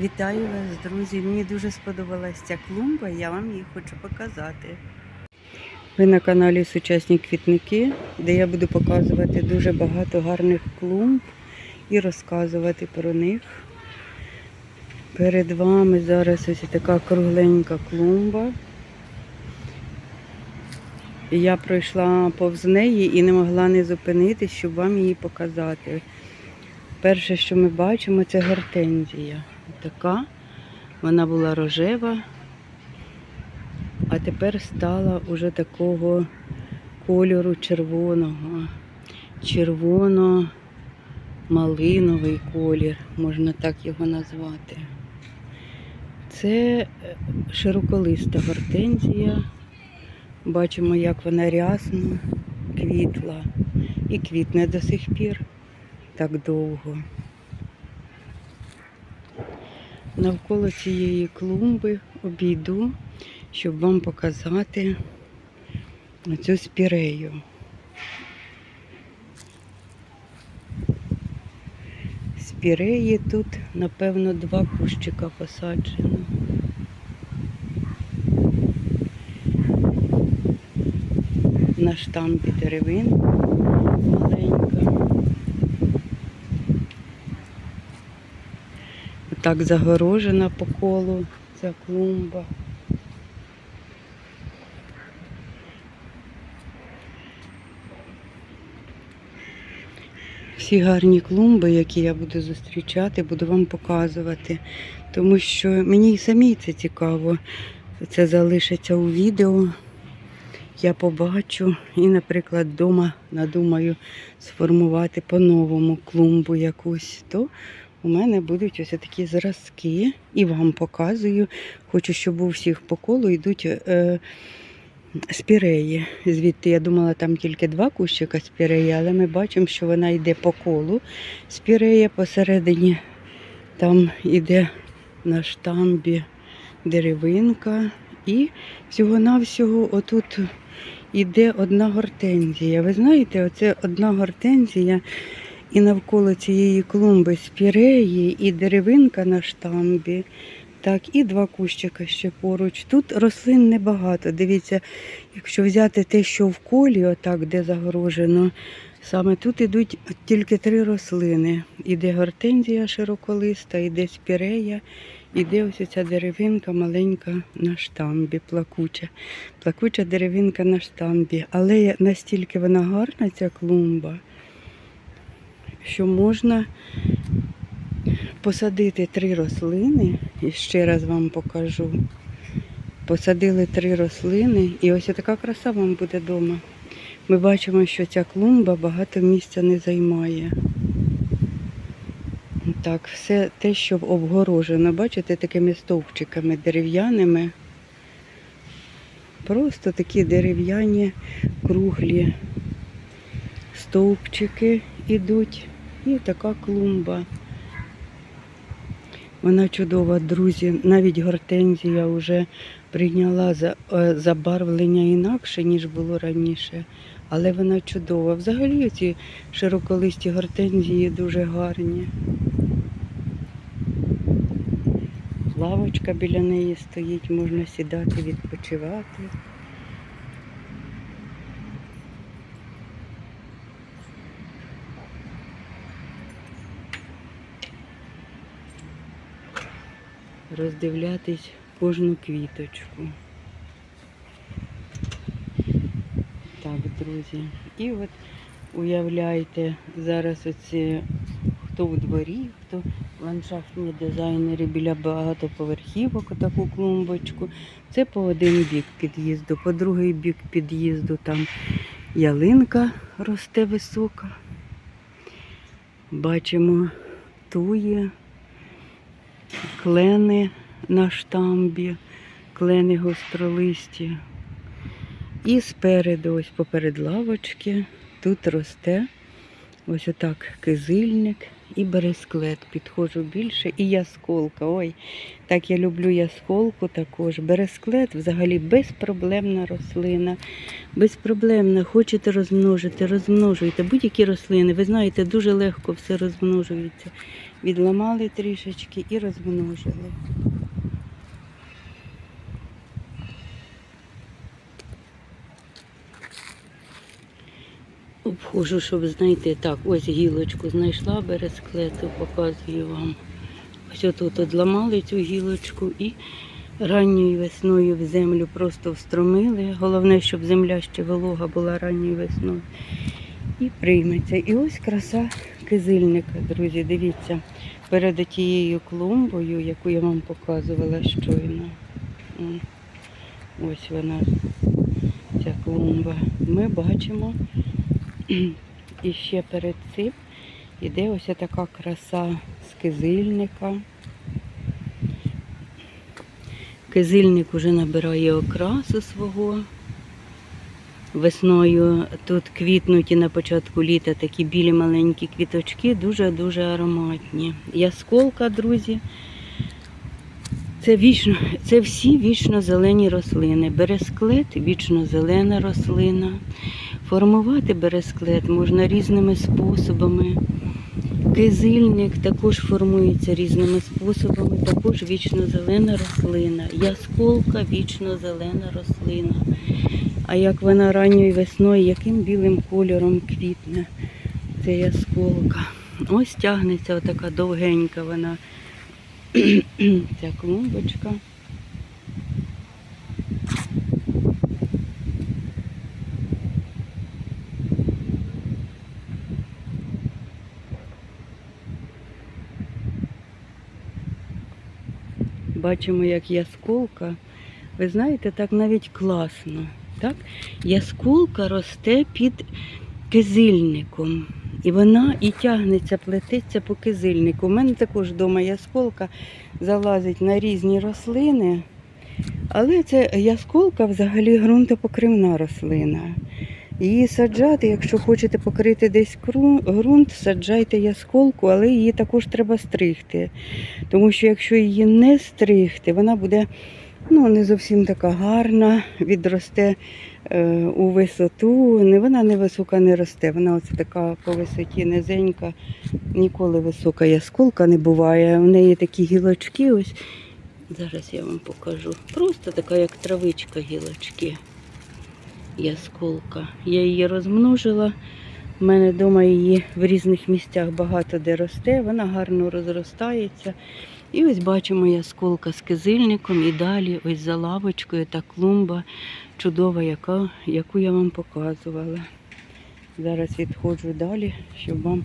Вітаю вас, друзі! Мені дуже сподобалася ця клумба, я вам її хочу показати. Ви на каналі Сучасні квітники, де я буду показувати дуже багато гарних клумб і розказувати про них. Перед вами зараз ось така кругленька клумба. Я пройшла повз неї і не могла не зупинитись, щоб вам її показати. Перше, що ми бачимо, це гортензія. Така. Вона була рожева, а тепер стала уже такого кольору червоного. Червоно-малиновий колір, можна так його назвати. Це е, широколиста гортензія. Бачимо, як вона рясно квітла і квітне до сих пір так довго. Навколо цієї клумби обійду, щоб вам показати цю спірею. Спіреї тут, напевно, два кущика посаджено. На штампі деревин маленька. Так загорожена по колу ця клумба. Всі гарні клумби, які я буду зустрічати, буду вам показувати. Тому що мені і самій це цікаво. Це залишиться у відео. Я побачу і, наприклад, вдома надумаю сформувати по-новому клумбу якусь, то у мене будуть ось такі зразки, і вам показую. Хочу, щоб у всіх по колу йдуть е, спіреї. Звідти я думала, там тільки два кущика спіреї, але ми бачимо, що вона йде по колу. Спірея посередині там йде на штамбі деревинка. І всього-навсього отут іде одна гортензія. Ви знаєте, оце одна гортензія. І навколо цієї клумби спіреї і деревинка на штамбі. Так, і два кущика ще поруч. Тут рослин небагато. Дивіться, якщо взяти те, що в колі, отак, де загорожено, саме тут ідуть тільки три рослини. Іде гортензія широколиста, іде спірея, іде ось ця деревинка маленька на штамбі, плакуча. Плакуча деревинка на штамбі. Але настільки вона гарна, ця клумба що можна посадити три рослини, і ще раз вам покажу. Посадили три рослини, і ось така краса вам буде вдома. Ми бачимо, що ця клумба багато місця не займає. Так, все те, що обгорожено, бачите, такими стовпчиками дерев'яними. Просто такі дерев'яні круглі стовпчики ідуть. І така клумба. Вона чудова, друзі. Навіть гортензія вже прийняла е, забарвлення інакше, ніж було раніше. Але вона чудова. Взагалі ці широколисті гортензії дуже гарні. Лавочка біля неї стоїть, можна сідати, відпочивати. Роздивлятись кожну квіточку. Так, друзі. І от уявляйте, зараз оці хто у дворі, хто ландшафтні дизайнери біля багатоповерхівок, таку клумбочку. Це по один бік під'їзду, по другий бік під'їзду там ялинка росте висока. Бачимо туї, клени на штамбі, клени гостролисті. І спереду, ось поперед лавочки, тут росте ось отак кизильник і бересклет підходжу більше, і ясколка. Ой, так я люблю ясколку також. Бересклет взагалі безпроблемна рослина. Безпроблемна. Хочете розмножити, розмножуйте. Будь-які рослини. Ви знаєте, дуже легко все розмножується. Відламали трішечки і розмножили. Обхожу, щоб знайти. Так, ось гілочку знайшла бересклету, показую вам. Ось отут одламали цю гілочку і ранньою весною в землю просто встромили. Головне, щоб земля ще волога була ранньою весною. І прийметься. І ось краса кизильника, друзі. Дивіться, перед тією клумбою, яку я вам показувала щойно. Ось вона, ця клумба. Ми бачимо. І ще перед цим іде ось така краса з кизильника. Кизильник уже набирає окрасу свого. Весною тут квітнуть і на початку літа такі білі маленькі квіточки, дуже-дуже ароматні. Ясколка, друзі, це вічно, це всі вічно зелені рослини. Бересклет вічно зелена рослина. Формувати бересклет можна різними способами. Кизильник також формується різними способами, також вічно зелена рослина. Ясколка вічно зелена рослина. А як вона ранньою весною, яким білим кольором квітне ця ясколка. Ось тягнеться отака довгенька вона ця клумбочка. Бачимо, як ясколка. Ви знаєте, так навіть класно. Так? Ясколка росте під кизильником. І вона і тягнеться, плететься по кизильнику. У мене також вдома ясколка залазить на різні рослини. Але це ясколка взагалі ґрунтопокривна рослина. Її саджати, якщо хочете покрити десь ґрунт, саджайте ясколку, але її також треба стригти. Тому що якщо її не стригти, вона буде ну, не зовсім така гарна, відросте е, у висоту. Не, вона не висока не росте, вона оце така по висоті низенька, ніколи висока ясколка не буває. У неї такі гілочки ось. Зараз я вам покажу. Просто така, як травичка гілочки. Ясколка. Я її розмножила. У мене вдома її в різних місцях багато де росте, вона гарно розростається. І ось бачимо ясколка з кизильником і далі ось за лавочкою та клумба чудова, яка, яку я вам показувала. Зараз відходжу далі, щоб вам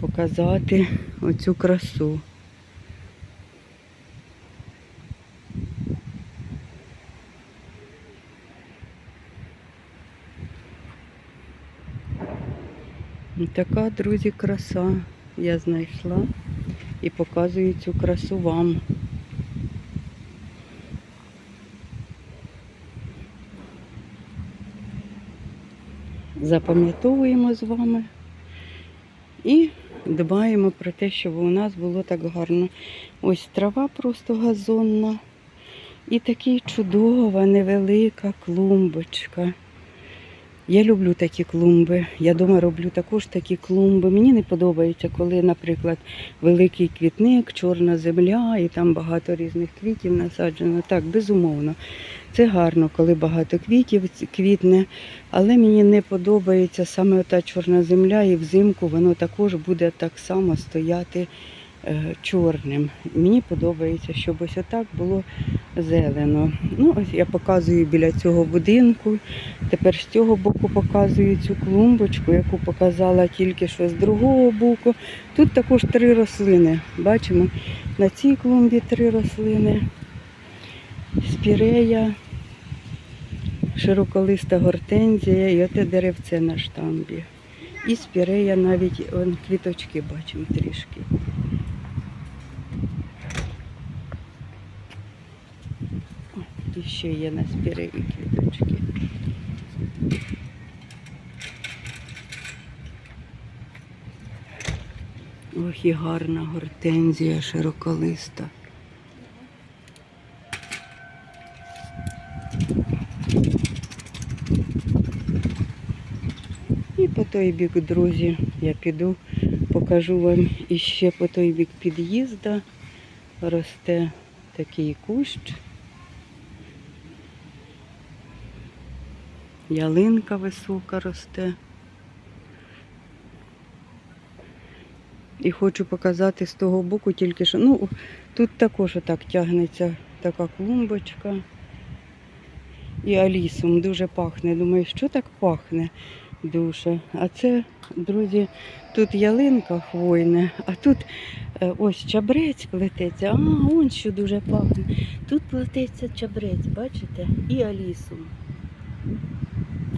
показати оцю красу. Така, друзі, краса я знайшла і показую цю красу вам. Запам'ятовуємо з вами і дбаємо про те, щоб у нас було так гарно. Ось трава просто газонна. І така чудова, невелика клумбочка. Я люблю такі клумби. Я дома роблю також такі клумби. Мені не подобається, коли, наприклад, великий квітник, чорна земля і там багато різних квітів насаджено. Так, безумовно. Це гарно, коли багато квітів квітне, але мені не подобається саме та чорна земля, і взимку воно також буде так само стояти чорним. Мені подобається, щоб ось отак було зелено. Ну, ось я показую біля цього будинку. Тепер з цього боку показую цю клумбочку, яку показала тільки що з другого боку. Тут також три рослини. Бачимо, на цій клумбі три рослини. Спірея, широколиста гортензія і оте деревце на штамбі. І спірея навіть он, квіточки бачимо трішки. І ще є на спіреї квіточки. Ох, і гарна гортензія широколиста. І по той бік, друзі, я піду, покажу вам іще по той бік під'їзда. Росте такий кущ. Ялинка висока росте. І хочу показати з того боку, тільки що. Ну, тут також отак тягнеться така клумбочка. І алісом дуже пахне. Думаю, що так пахне дуже. А це, друзі, тут ялинка хвойна, а тут е, ось чабрець плететься. А, он що дуже пахне. Тут плететься чабрець, бачите? І алісом.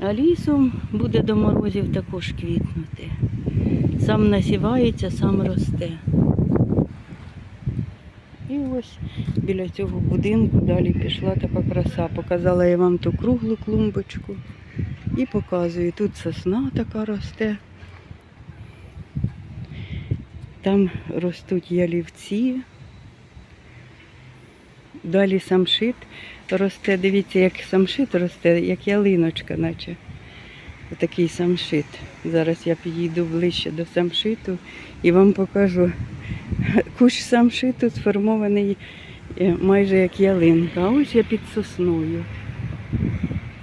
Алісом буде до морозів також квітнути. Сам насівається, сам росте. І ось біля цього будинку далі пішла така краса. Показала я вам ту круглу клумбочку і показую. Тут сосна така росте. Там ростуть ялівці. Далі самшит росте. Дивіться, як самшит росте, як ялиночка, наче. Отакий самшит. Зараз я підійду ближче до самшиту і вам покажу. Кущ самшиту сформований е, майже як ялинка. А ось я під сосною.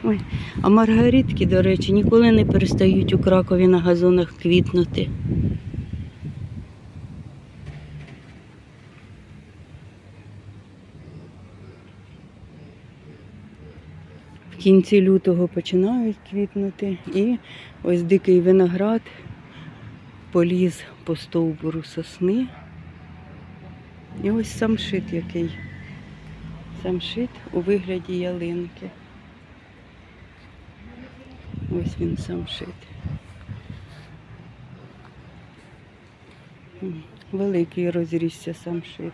Ой, а маргаритки, до речі, ніколи не перестають у Кракові на газонах квітнути. Кінці лютого починають квітнути і ось дикий виноград поліз по стовбуру сосни. І ось самшит який. Самшит у вигляді ялинки. Ось він самшит. Великий розрісся самшит.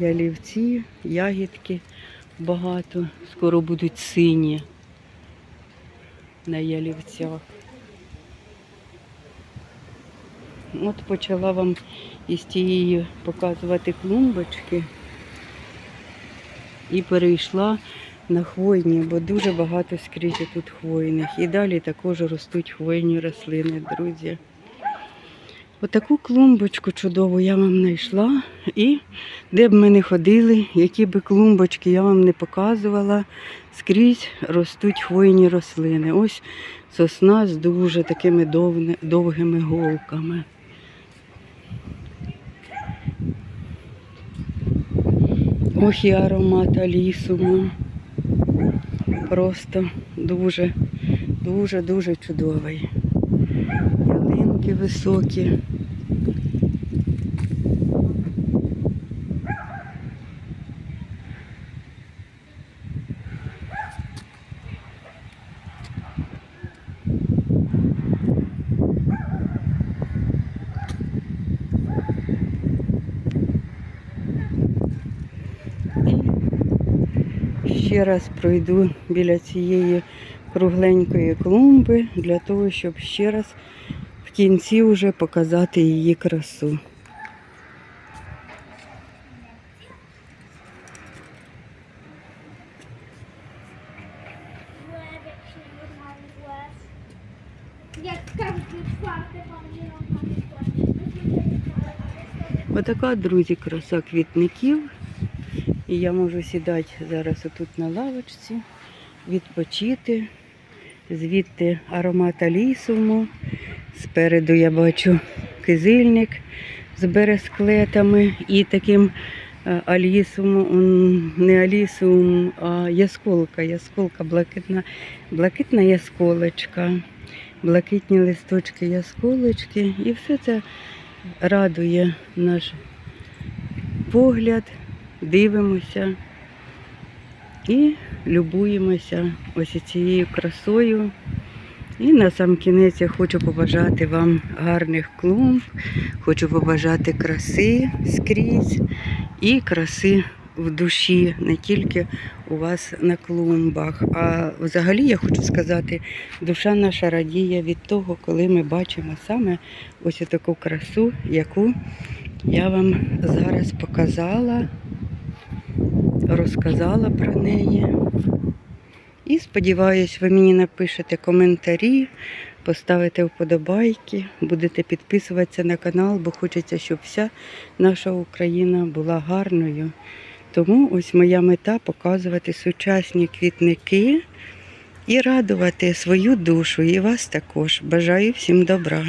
Ялівці, ягідки багато. Скоро будуть сині на ялівцях. От почала вам із тієї показувати клумбочки і перейшла на хвойні, бо дуже багато скрізь тут хвойних. І далі також ростуть хвойні рослини, друзі. Отаку клумбочку чудову я вам знайшла. І де б ми не ходили, які б клумбочки я вам не показувала, скрізь ростуть хвойні рослини. Ось сосна з дуже такими довгими голками. Ох і аромат алісуму. Просто дуже, дуже, дуже чудовий. Ялинки високі. Ще раз пройду біля цієї кругленької клумби для того, щоб ще раз кінці вже показати її красу. Отака, друзі, краса квітників. І я можу сідати зараз отут на лавочці, відпочити. Звідти аромат алісуму. Спереду я бачу кизильник з бересклетами і таким е, алісумом, м, не алісум, а ясколка, ясколка, блакитна, блакитна ясколочка, блакитні листочки ясколочки. І все це радує наш погляд, дивимося і любуємося ось цією красою. І на сам кінець я хочу побажати вам гарних клумб, хочу побажати краси скрізь і краси в душі, не тільки у вас на клумбах. А взагалі я хочу сказати, душа наша радіє від того, коли ми бачимо саме ось таку красу, яку я вам зараз показала, розказала про неї. І сподіваюсь, ви мені напишете коментарі, поставите вподобайки, будете підписуватися на канал, бо хочеться, щоб вся наша Україна була гарною. Тому ось моя мета показувати сучасні квітники і радувати свою душу і вас також. Бажаю всім добра.